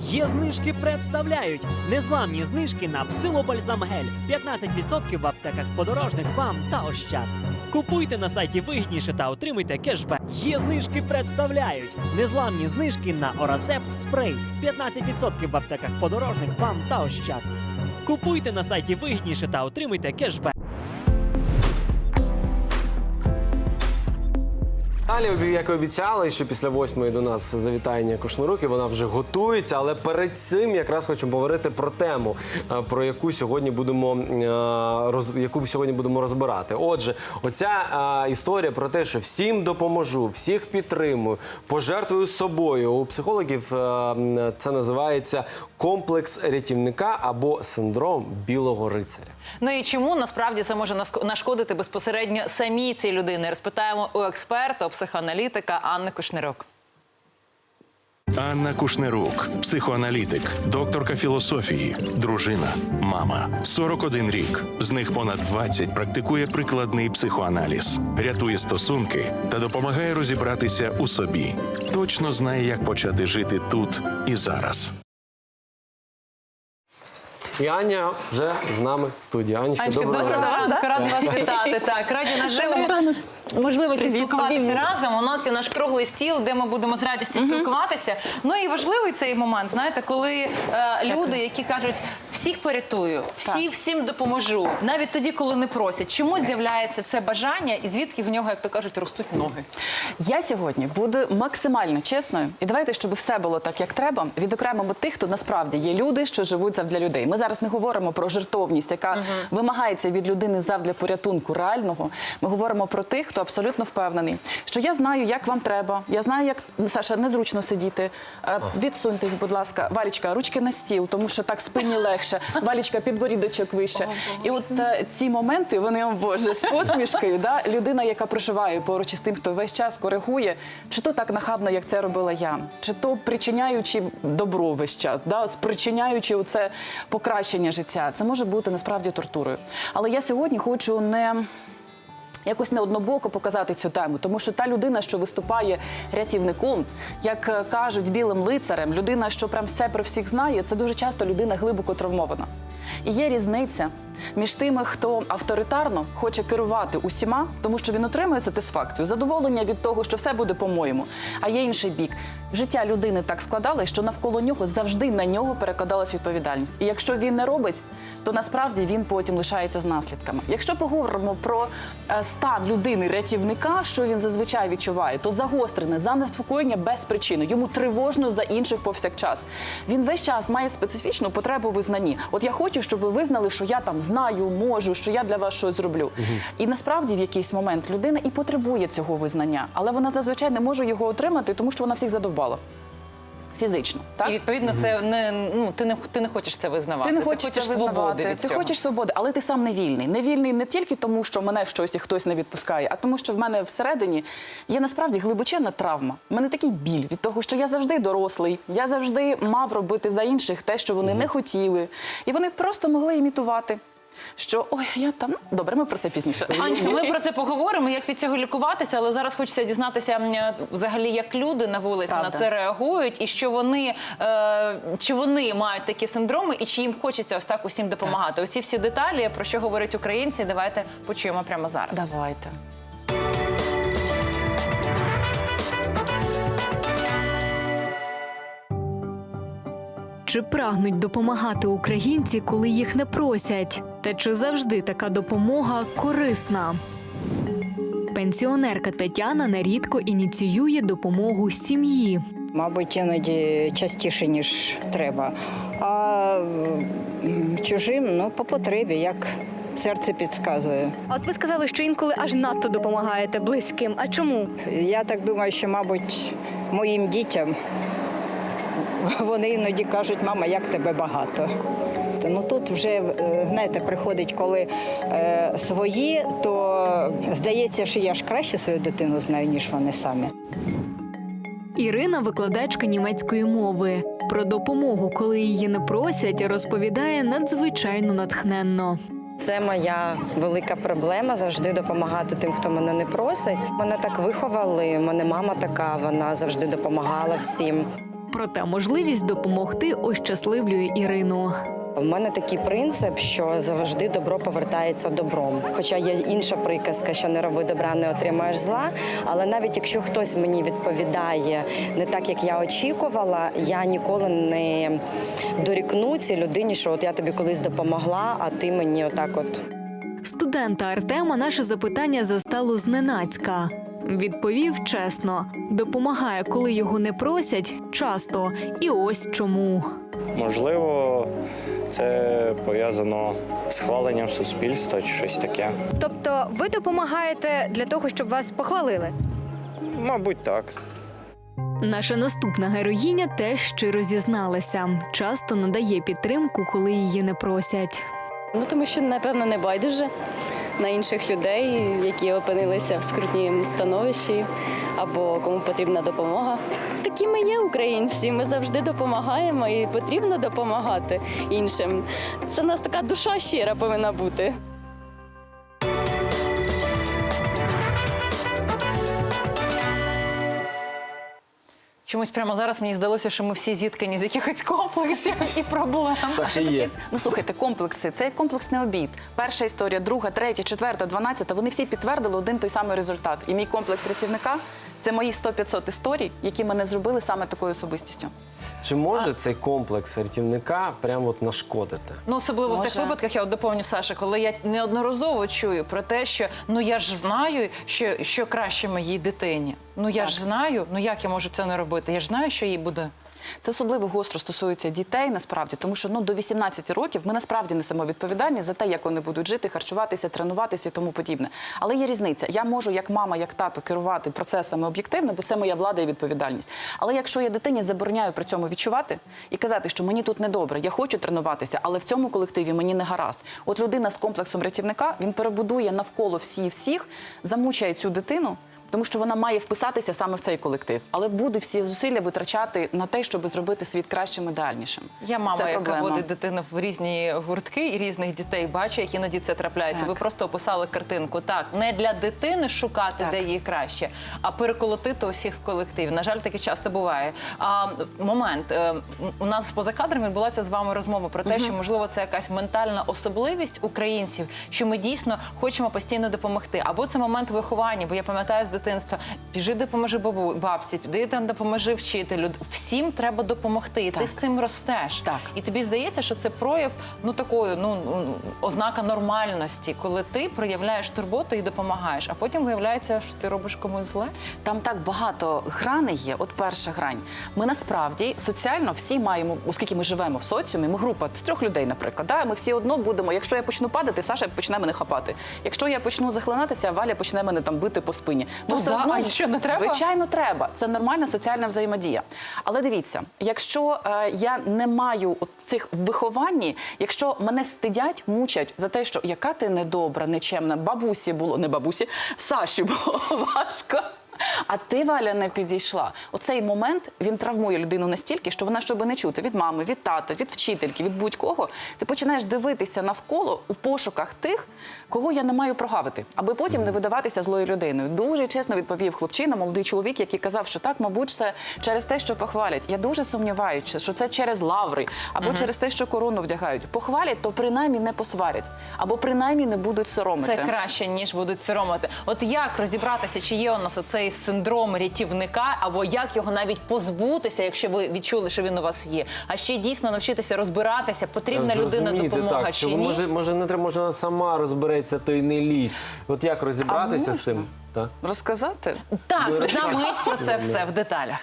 Є знижки представляють незламні знижки на псилобальзам гель 15% в аптеках подорожник вам та ощад. Купуйте на сайті вигідніше та отримуйте кешбек. Є знижки представляють незламні знижки на Орасепт спрей 15% в аптеках подорожник вам та ощад. Купуйте на сайті вигідніше та отримуйте кешбек. Далі, як і обіцяли, що після восьмої до нас завітання Кошмирук, і вона вже готується. Але перед цим якраз хочемо говорити про тему, е, про яку сьогодні будемо е, яку сьогодні будемо розбирати. Отже, оця е, історія про те, що всім допоможу, всіх підтримую, пожертвую собою. У психологів це називається комплекс рятівника або синдром білого рицаря. Ну і чому насправді це може нашкодити безпосередньо самій цій людини? Розпитаємо у експерта, психоаналітика Анни Кушнирок. Анна Кушнерук, психоаналітик, докторка філософії, дружина, мама. 41 рік. З них понад 20 практикує прикладний психоаналіз, рятує стосунки та допомагає розібратися у собі. Точно знає, як почати жити тут і зараз. І Аня вже з нами в студії. Анечка, Анечка, доброго доброго ранку. ранку, рада вас вітати. Так, раді наживо можливості спілкуватися разом. У нас є наш круглий стіл, де ми будемо з радістю спілкуватися. Ну і важливий цей момент, знаєте, коли е, люди, які кажуть, всіх порятую, всіх всім допоможу, навіть тоді, коли не просять, чому з'являється це бажання, і звідки в нього, як то кажуть, ростуть ноги? Я сьогодні буду максимально чесною, і давайте, щоб все було так, як треба. Відокремимо тих, хто насправді є люди, що живуть завдля людей. Ми зараз не говоримо про жертовність, яка вимагається від людини завдля порятунку реального. Ми говоримо про тих, хто абсолютно впевнений, що я знаю, як вам треба. Я знаю, як Саша незручно сидіти. Е, Відсуньтесь, будь ласка, Валічка, ручки на стіл, тому що так спині легше. Валічка, підборідочок вище. І от е, ці моменти, вони о Боже, з посмішкою, да? людина, яка проживає поруч із тим, хто весь час коригує, чи то так нахабно, як це робила я, чи то причиняючи добро весь час, да? спричиняючи оце покращення життя, це може бути насправді тортурою. Але я сьогодні хочу не якось не однобоко показати цю тему, тому що та людина, що виступає рятівником, як е, кажуть, білим лицарем, людина, що прям все про всіх знає, це дуже часто людина глибоко травмована. І є різниця між тими, хто авторитарно хоче керувати усіма, тому що він отримує сатисфакцію, задоволення від того, що все буде по-моєму. А є інший бік. Життя людини так складалось, що навколо нього завжди на нього перекладалась відповідальність. І якщо він не робить, то насправді він потім лишається з наслідками. Якщо поговоримо про е, стан людини рятівника, що він зазвичай відчуває, то загострене занеспокоєння без причини. Йому тривожно за інших повсякчас. Він весь час має специфічну потребу визнанні. От я хочу, щоб ви визнали, що я там знаю, можу, що я для вас щось зроблю. І насправді в якийсь момент людина і потребує цього визнання, але вона зазвичай не може його отримати, тому що вона всіх задовбала. Фізично, так? І відповідно, це не ну ти не ти не хочеш це визнавати. Ти не хочеш, це свободи від Ти цього. хочеш свободи, але ти сам не вільний. Не вільний не тільки тому, що мене щось і хтось не відпускає, а тому, що в мене всередині є насправді глибоченна травма. У мене такий біль від того, що я завжди дорослий, я завжди мав робити за інших те, що вони не хотіли, і вони просто могли імітувати. Що ой, я там ну, добре, ми про це пізніше. Анечка, ми про це поговоримо, як від цього лікуватися, але зараз хочеться дізнатися е, взагалі, як люди на вулиці Правда. на це реагують, і що вони е, чи вони мають такі синдроми, і чи їм хочеться ось так усім допомагати. Оці всі деталі, про що говорять українці, давайте почуємо прямо зараз. Давайте. Чи прагнуть допомагати українці, коли їх не просять? Та чи завжди така допомога корисна? Пенсіонерка Тетяна нерідко ініціює допомогу сім'ї. Мабуть, іноді частіше, ніж треба. А чужим ну, по потребі, як серце підказує. А От ви сказали, що інколи аж надто допомагаєте близьким. А чому? Я так думаю, що, мабуть, моїм дітям вони іноді кажуть, мама, як тебе багато. Ну тут вже е, знаєте, приходить, коли е, свої, то здається, що я ж краще свою дитину знаю, ніж вони самі. Ірина викладачка німецької мови. Про допомогу, коли її не просять, розповідає надзвичайно натхненно. Це моя велика проблема завжди допомагати тим, хто мене не просить. Мене так виховали. Мене мама така, вона завжди допомагала всім. Проте можливість допомогти ощасливлює Ірину. У мене такий принцип, що завжди добро повертається добром. Хоча є інша приказка, що не роби добра, не отримаєш зла. Але навіть якщо хтось мені відповідає не так, як я очікувала, я ніколи не дорікну цій людині, що от я тобі колись допомогла, а ти мені отак от. Студента Артема наше запитання застало зненацька. Відповів чесно, допомагає, коли його не просять, часто. І ось чому. Можливо, це пов'язано з хваленням суспільства чи щось таке. Тобто ви допомагаєте для того, щоб вас похвалили? Мабуть, так. Наша наступна героїня теж щиро зізналася. Часто надає підтримку, коли її не просять. Ну тому що напевно не байдуже на інших людей, які опинилися в скрутнім становищі або кому потрібна допомога. Такі ми є українці. Ми завжди допомагаємо і потрібно допомагати іншим. Це в нас така душа щира повинна бути. Чомусь прямо зараз мені здалося, що ми всі зіткані з якихось комплексів і проблем. Так і є. Ну слухайте, комплекси це як комплексний обід. Перша історія, друга, третя, четверта, дванадцята. Вони всі підтвердили один той самий результат. І мій комплекс рятівника це мої 100-500 історій, які мене зробили саме такою особистістю. Чи може цей комплекс рятівника прямо от нашкодити? Ну, особливо в тих випадках, я от доповню Саша, коли я неодноразово чую про те, що ну я ж знаю, що, що краще моїй дитині. Ну я ж знаю, ну як я можу це не робити? Я ж знаю, що їй буде. Це особливо гостро стосується дітей, насправді, тому що ну до 18 років ми насправді несемо відповідальність за те, як вони будуть жити, харчуватися, тренуватися і тому подібне. Але є різниця. Я можу як мама, як тато керувати процесами об'єктивно, бо це моя влада і відповідальність. Але якщо я дитині забороняю при цьому відчувати і казати, що мені тут недобре, я хочу тренуватися, але в цьому колективі мені не гаразд. От людина з комплексом рятівника він перебудує навколо всі всіх, замучає цю дитину. Тому що вона має вписатися саме в цей колектив, але буде всі зусилля витрачати на те, щоб зробити світ кращим, ідеальнішим. Я мама, Це яка проблема. водить дитину в різні гуртки і різних дітей, бачу, як іноді це трапляється. Так. Ви просто описали картинку. Так, не для дитини шукати, Так. де їй краще, а переколотити усіх в колективі. На жаль, таке часто буває. А момент е, у нас поза кадрами відбулася з вами розмова про те, що можливо це якась ментальна особливість українців, що ми дійсно хочемо постійно допомогти. Або це момент виховання, бо я пам'ятаю з дитинства: біжи, допоможи бабу, бабці, піди там, допоможи вчителю. Всім треба допомогти. І ти з цим ростеш. Так. І тобі здається, що це прояв ну такої, ну ну, ознака нормальності, коли ти проявляєш турботу і допомагаєш, а потім виявляється, що ти робиш комусь зле. Там так багато граней є. От перша грань. Ми насправді соціально всі маємо, оскільки ми живемо в соціумі, ми група з трьох людей, наприклад. Да? Ми всі одно будемо. Якщо я почну падати, Саша почне мене хапати. Якщо я почну захлинатися, Валя почне мене там бити по спині. Ну все да, а що, не треба? Звичайно, треба. Це нормальна соціальна взаємодія. Але дивіться, якщо е, я не маю цих вихованні, якщо мене стидять, мучать за те, що яка ти недобра, нечемна, бабусі було, не бабусі, Саші було важко. А ти, Валя, не підійшла. Оцей момент він травмує людину настільки, що вона, щоб не чути від мами, від тата, від вчительки, від будь-кого, ти починаєш дивитися навколо у пошуках тих, кого я не маю прогавити, аби потім не видаватися злою людиною. Дуже чесно відповів хлопчина, молодий чоловік, який казав, що так, мабуть, це через те, що похвалять. Я дуже сумніваюся, що це через лаври або через те, що корону вдягають. Похвалять, то принаймні не посварять, або принаймні не будуть соромити. Це краще ніж будуть соромити. От як розібратися, чи є у нас оцей синдром рятівника, або як його навіть позбутися, якщо ви відчули, що він у вас є. А ще дійсно навчитися розбиратися, потрібна людина допомога так, чи ні. може, може не треба, може вона сама розбереться, то й не лізь. От як розібратися з можна? цим? Так. Розказати? Так, замить про це все в деталях.